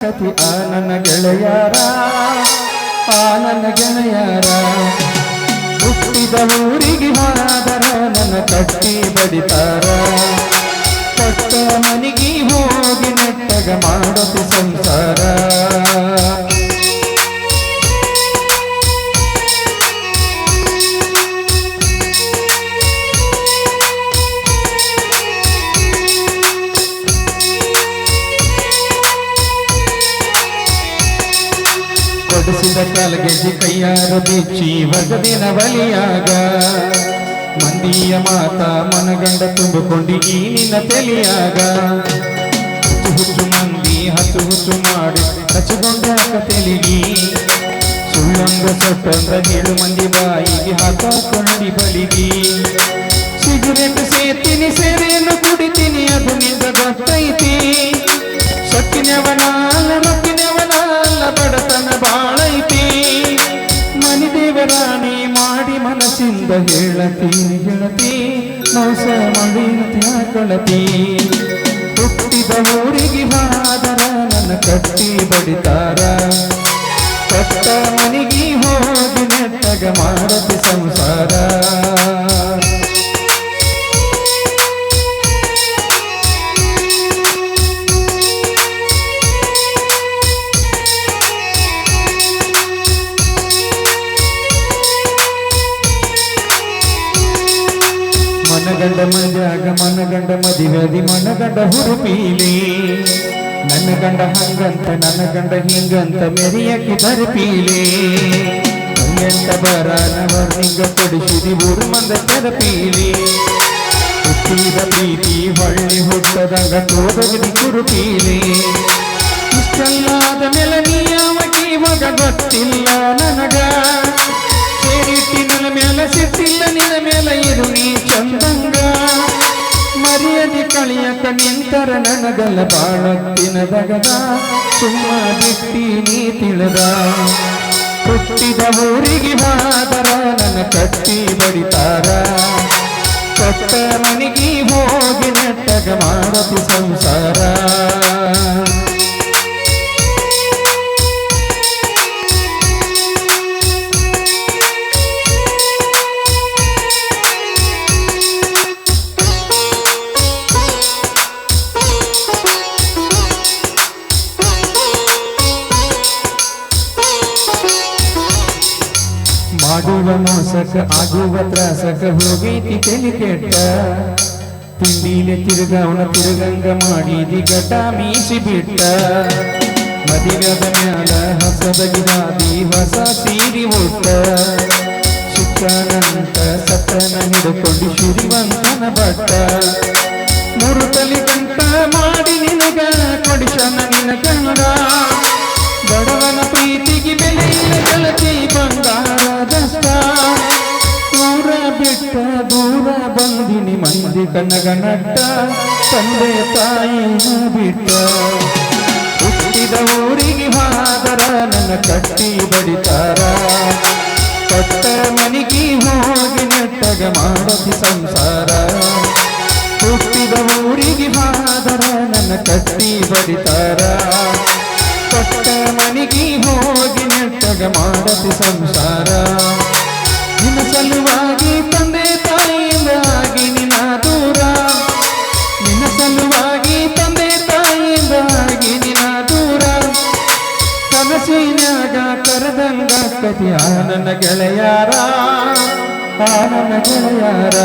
ಕತಿ ಆ ನನ್ನ ಗೆಳೆಯರ. ಆ ಹುಟ್ಟಿದ ಊರಿಗೆ ಹೋದರ ನನ್ನ ಕಟ್ಟಿ ಕೊಡಿಸಿದ ಕಾಲಗೆಜ್ಜಿ ಕೈಯಾರ ಬಿಚ್ಚಿ ಬಗದಿನ ಬಲಿಯಾಗ. ಮಂದಿಯ ಮಾತ ಮನಗಂಡ ತುಂಬಿಕೊಂಡು ಈ ನಿನ್ನ ತೆಲಿಯಾಗ. ಹುಚ್ಚು ಮಂದಿ ಹಸು ಹುಚ್ಚು ಮಾಡಿ ಹಚ್ಚಿಕೊಂಡ ತೆಲಿಗಿ. ಸುಳ್ಳಂಗ ಸೊಟ್ಟಂದ್ರ ಏಳು ಮಂದಿ ಬಾಯಿಗೆ ಹಾಕೊಂಡಿ ಬಳಿಗಿ. ಸಿಗರೇಟ್ ಸೇತೀನಿ, ಸೇರೆಯನ್ನು ಕುಡಿತೀನಿ, ಅದು ನಿಂದ ಗೊತ್ತೈತಿ. ಸೊಕ್ಕಿನವನಲ್ಲ ದೇವರಾಣಿ ಮಾಡಿ ಮನಸ್ಸಿಂದ ಹೇಳತಿ ಹೇಳತಿ, ಮೋಸ ಮಾಡಿ ಹಾಕೊಳತಿ ಹುಟ್ಟಿದ ಊರಿಗೆ ಹಾದರ ನನ್ನ ಕಟ್ಟಿ ಬಡಿತಾರ. ಕಟ್ಟ ಮನಿಗೆ ಹೋಗಿ ಮನಗಂಡ ಮಜಾಗ ಮನಗಂಡ ಮದಿವದಿ ಮನಗಂಡ ಹುರುಪೀಲಿ. ನನ್ನ ಗಂಡ ಹಂಗಂತ ನನ್ನ ಗಂಡ ಹಿಂಗಂತ ಮೆರಿಯಕ್ಕೆ ತರಪೀಲಿ. ಹಂಗಂತ ಬರಾನವ ಹಿಂಗ ಕೊಡಿಸಿದಿ ಊರು ಮಂದ ತರಪೀಲಿ. ಹುಟ್ಟಿದ ಪ್ರೀತಿ ಹೊಳ್ಳಿ ಹುಟ್ಟದಂಗ ತೋದಗದಿ ಕುರುಪೀಲಿ. ಇಷ್ಟಲ್ಲಾದ ಮೇಲೆ ನೀಯಾವಕಿ ಮಗ ಗೊತ್ತಿಲ್ಲ ನನಗ. ಸೇರಿಟ್ಟಿನ ಮೇಲೆ ನಿಂತರ ನನಗಲ್ಲ ಬಾಳತ್ತಿನ ದಗದ ಸುಮ್ಮ ಬಿಟ್ಟಿ ನೀ ತಿಳಿದ. ಹುಟ್ಟಿದ ಊರಿಗೆ ಹಾದರ, ನನ್ನ ಕಟ್ಟಿ ಬಡಿತಾರ. ಕೊಟ್ಟ ಮನೆಗೆ ಹೋಗಿ ನೆಟ್ಟಗ ಮಾಡತಿ ಸಂಸಾರ. ಮಾಡುವ ಮೋಸಕ, ಆಗುವ ತ್ರಾಸಕ ಹೋಗೈತಿ ತಲೆ ಕೆಟ್ಟ. ತಿಂಡಿಲೆ ತಿರುಗವನ ತಿರುಗಂಗ ಮಾಡಿದಿ ಗಟ ಮೀಸಿ ಬಿಟ್ಟ. ಮದಿರದ ಮ್ಯಾಲ ಹಸದಗಿದಾದಿ ಹೊಸ ಸೀರಿ ಹೊತ್ತ ಶಿಕ್ಷಣಂತ ಸತ್ತನ ಹಿಡ್ಕೊಂಡು ಶಿರಿವಂತನ ಬಟ್ಟ. ಮೂರು ತಲೆ ಕಂತ ಮಾಡಿ ನಿನಗ ಕೊಡಿಸನ ನಿನ ಕನ್ನಡ. ಬಡವನ ಪ್ರೀತಿಗೆ ಬೆಲೆ ಇಲ್ಲ ಬಂದ ಬಿಟ್ಟ ದೂರ ಬಂದಿನಿ ಮಂದಿ ಕನಗನಟ್ಟ ತಂದೆ ತಾಯಿ ಬಿಟ್ಟ ಹುಟ್ಟಿದ ಊರಿಗೆ ಹಾದರ ನನ್ನ ಕಟ್ಟಿ ಬಡಿತಾರ. ಕೊಟ್ಟ ಮನಿಗೆ ಹೋಗಿ ನೆಟ್ಟಗ ಮಾಡತಿ ಸಂಸಾರ. ಹುಟ್ಟಿದ ಊರಿಗೆ ಹಾದರ ನನ್ನ ಕಟ್ಟಿ ಬಡಿತಾರ. ಕೊಟ್ಟ ಮನಿಗೆ ಹೋಗಿ ನೆಟ್ಟಗ ಮಾಡತಿ ಸಂಸಾರ. ನಿನ್ನ ಸಲುವಾಗಿ ಸಲುವಾಗಿ ತಂದೆ ತಾಯಿಯಿಂದಾಗಿ ನಿನ್ನ ದೂರ. ಕನಸಿನಾಗ ಕರೆದಂಗ ಕತಿಯ ನನ್ನ ಗೆಳೆಯಾರ ಆ ನನ್ನ ಗೆಳೆಯಾರ.